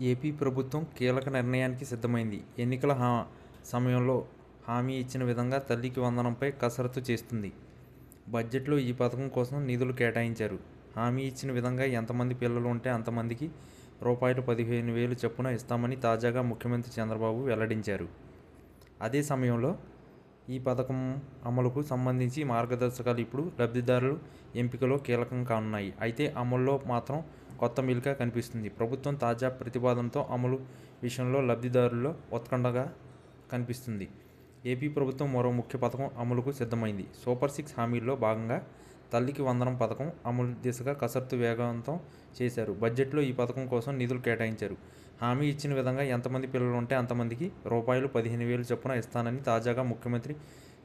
AP ప్రభుత్వం కీలక నిర్ణయానికి సిద్ధమైంది. ఎన్నికల హా సమయంలో హామీ ఇచ్చిన విధంగా తల్లికి వందనంపై కసరత్తు చేస్తుంది. బడ్జెట్లో ఈ పథకం కోసం నిధులు కేటాయించారు. హామీ ఇచ్చిన విధంగా ఎంతమంది పిల్లలు ఉంటే అంతమందికి రూపాయలు పదిహేను వేలు చొప్పున ఇస్తామని తాజాగా ముఖ్యమంత్రి చంద్రబాబు వెల్లడించారు. అదే సమయంలో ఈ పథకం అమలుకు సంబంధించి మార్గదర్శకాలు ఇప్పుడు లబ్ధిదారులు ఎంపికలో కీలకం కానున్నాయి. అయితే అమల్లో మాత్రం కొత్త మిల్గా కనిపిస్తుంది. ప్రభుత్వం తాజా ప్రతిపాదనతో అమలు విషయంలో లబ్ధిదారుల్లో ఉత్కంఠగా కనిపిస్తుంది. ఏపీ ప్రభుత్వం మరో ముఖ్య పథకం అమలుకు సిద్ధమైంది. సూపర్ సిక్స్ హామీల్లో భాగంగా తల్లికి వందనం పథకం అమలు దిశగా కసరత్తు వేగవంతం చేశారు. బడ్జెట్లో ఈ పథకం కోసం నిధులు కేటాయించారు. హామీ ఇచ్చిన విధంగా ఎంతమంది పిల్లలు ఉంటే అంతమందికి రూపాయలు పదిహేను వేలు చొప్పున ఇస్తానని తాజాగా ముఖ్యమంత్రి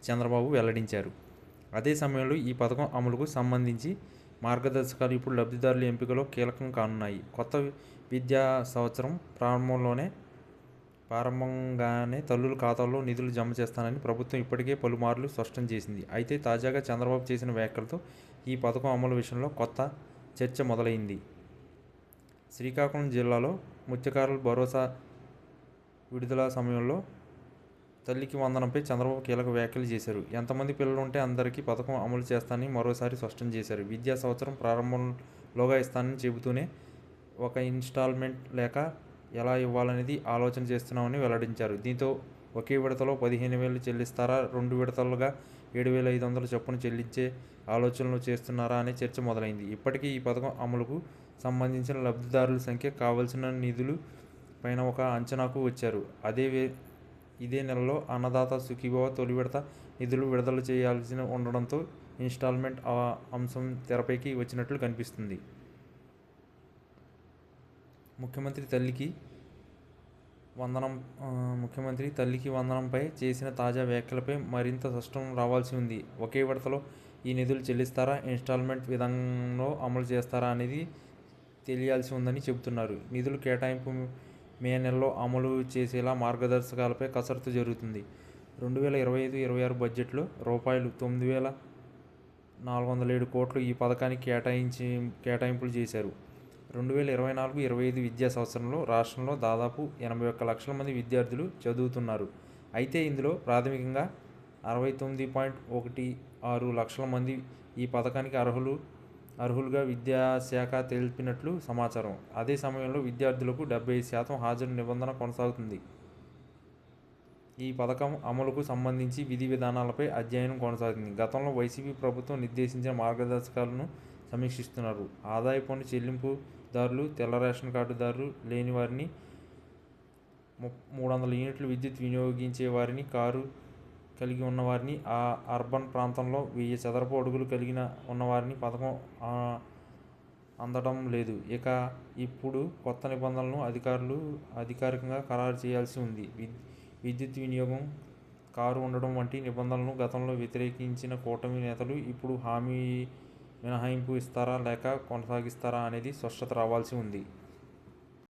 చంద్రబాబు వెల్లడించారు. అదే సమయంలో ఈ పథకం అమలుకు సంబంధించి మార్గదర్శకాలు ఇప్పుడు లబ్ధిదారుల ఎంపికలో కీలకం కానున్నాయి. కొత్త విద్యా సంవత్సరం ప్రారంభంలోనే ప్రారంభంగానే తల్లుల ఖాతాల్లో నిధులు జమ చేస్తానని ప్రభుత్వం ఇప్పటికే పలుమార్లు స్పష్టం చేసింది. అయితే తాజాగా చంద్రబాబు చేసిన వ్యాఖ్యలతో ఈ పథకం అమలు విషయంలో కొత్త చర్చ మొదలైంది. శ్రీకాకుళం జిల్లాలో మత్స్యకారుల భరోసా విడుదల సమయంలో తల్లికి వందనంపై చంద్రబాబు కీలక వ్యాఖ్యలు చేశారు. ఎంతమంది పిల్లలు ఉంటే అందరికీ పథకం అమలు చేస్తానని మరోసారి స్పష్టం చేశారు. విద్యా సంవత్సరం ప్రారంభంలోగా ఇస్తానని చెబుతూనే ఒక ఇన్స్టాల్మెంట్ లేక ఎలా ఇవ్వాలనేది ఆలోచన చేస్తున్నామని వెల్లడించారు. దీంతో ఒకే విడతలో పదిహేను వేలు చెల్లిస్తారా, రెండు విడతలుగా ఏడు వేల ఐదు వందలు చొప్పున చెల్లించే ఆలోచనలు చేస్తున్నారా అనే చర్చ మొదలైంది. ఇప్పటికీ ఈ పథకం అమలుకు సంబంధించిన లబ్ధిదారుల సంఖ్య, కావలసిన నిధులు పైన ఒక అంచనాకు వచ్చారు. అదే ఇదే నెలలో అన్నదాత సుఖీభవ తొలి విడత నిధులు విడుదల చేయాల్సి ఉండడంతో ఇన్స్టాల్మెంట్ అంశం తెరపైకి వచ్చినట్లు కనిపిస్తుంది. ముఖ్యమంత్రి తల్లికి వందనం ముఖ్యమంత్రి తల్లికి వందనంపై చేసిన తాజా వ్యాఖ్యలపై మరింత స్పష్టం రావాల్సి ఉంది. ఒకే విడతలో ఈ నిధులు చెల్లిస్తారా, ఇన్స్టాల్మెంట్ విధానంలో అమలు చేస్తారా అనేది తెలియాల్సి ఉందని చెబుతున్నారు. నిధులు కేటాయింపు మే నెలలో అమలు చేసేలా మార్గదర్శకాలపై కసరత్తు జరుగుతుంది. రెండు వేల ఇరవై ఐదు ఇరవై ఆరు బడ్జెట్లో రూపాయలు తొమ్మిది వేల నాలుగు వందల ఏడు కోట్లు ఈ పథకానికి కేటాయించి కేటాయింపులు చేశారు. రెండు వేల ఇరవై నాలుగు ఇరవై ఐదు విద్యా సంవత్సరంలో రాష్ట్రంలో దాదాపు ఎనభై ఒక్క లక్షల మంది విద్యార్థులు చదువుతున్నారు. అయితే ఇందులో ప్రాథమికంగా అరవై తొమ్మిది పాయింట్ ఒకటి ఆరు లక్షల మంది ఈ పథకానికి అర్హులు అర్హులుగా విద్యాశాఖ తెలిపినట్లు సమాచారం. అదే సమయంలో విద్యార్థులకు డెబ్బై ఐదు శాతం హాజరు నిబంధన కొనసాగుతుంది. ఈ పథకం అమలుకు సంబంధించి విధి విధానాలపై అధ్యయనం కొనసాగుతుంది. గతంలో వైసీపీ ప్రభుత్వం నిర్దేశించిన మార్గదర్శకాలను సమీక్షిస్తున్నారు. ఆదాయ పన్ను చెల్లింపుదారులు, తెల్ల రేషన్ కార్డుదారులు లేని వారిని, మూడు వందల యూనిట్లు విద్యుత్ వినియోగించే వారిని, కారు కలిగి ఉన్నవారిని, ఆ అర్బన్ ప్రాంతంలో వెయ్యి చదరపు అడుగులు కలిగిన ఉన్నవారిని పథకం అందడం లేదు. ఇక ఇప్పుడు కొత్త నిబంధనలను అధికారులు అధికారికంగా ఖరారు చేయాల్సి ఉంది. విద్యుత్ వినియోగం, కారు ఉండడం వంటి నిబంధనలను గతంలో వ్యతిరేకించిన కూటమి నేతలు ఇప్పుడు హామీ మినహాయింపు ఇస్తారా లేక కొనసాగిస్తారా అనేది స్పష్టత రావాల్సి ఉంది.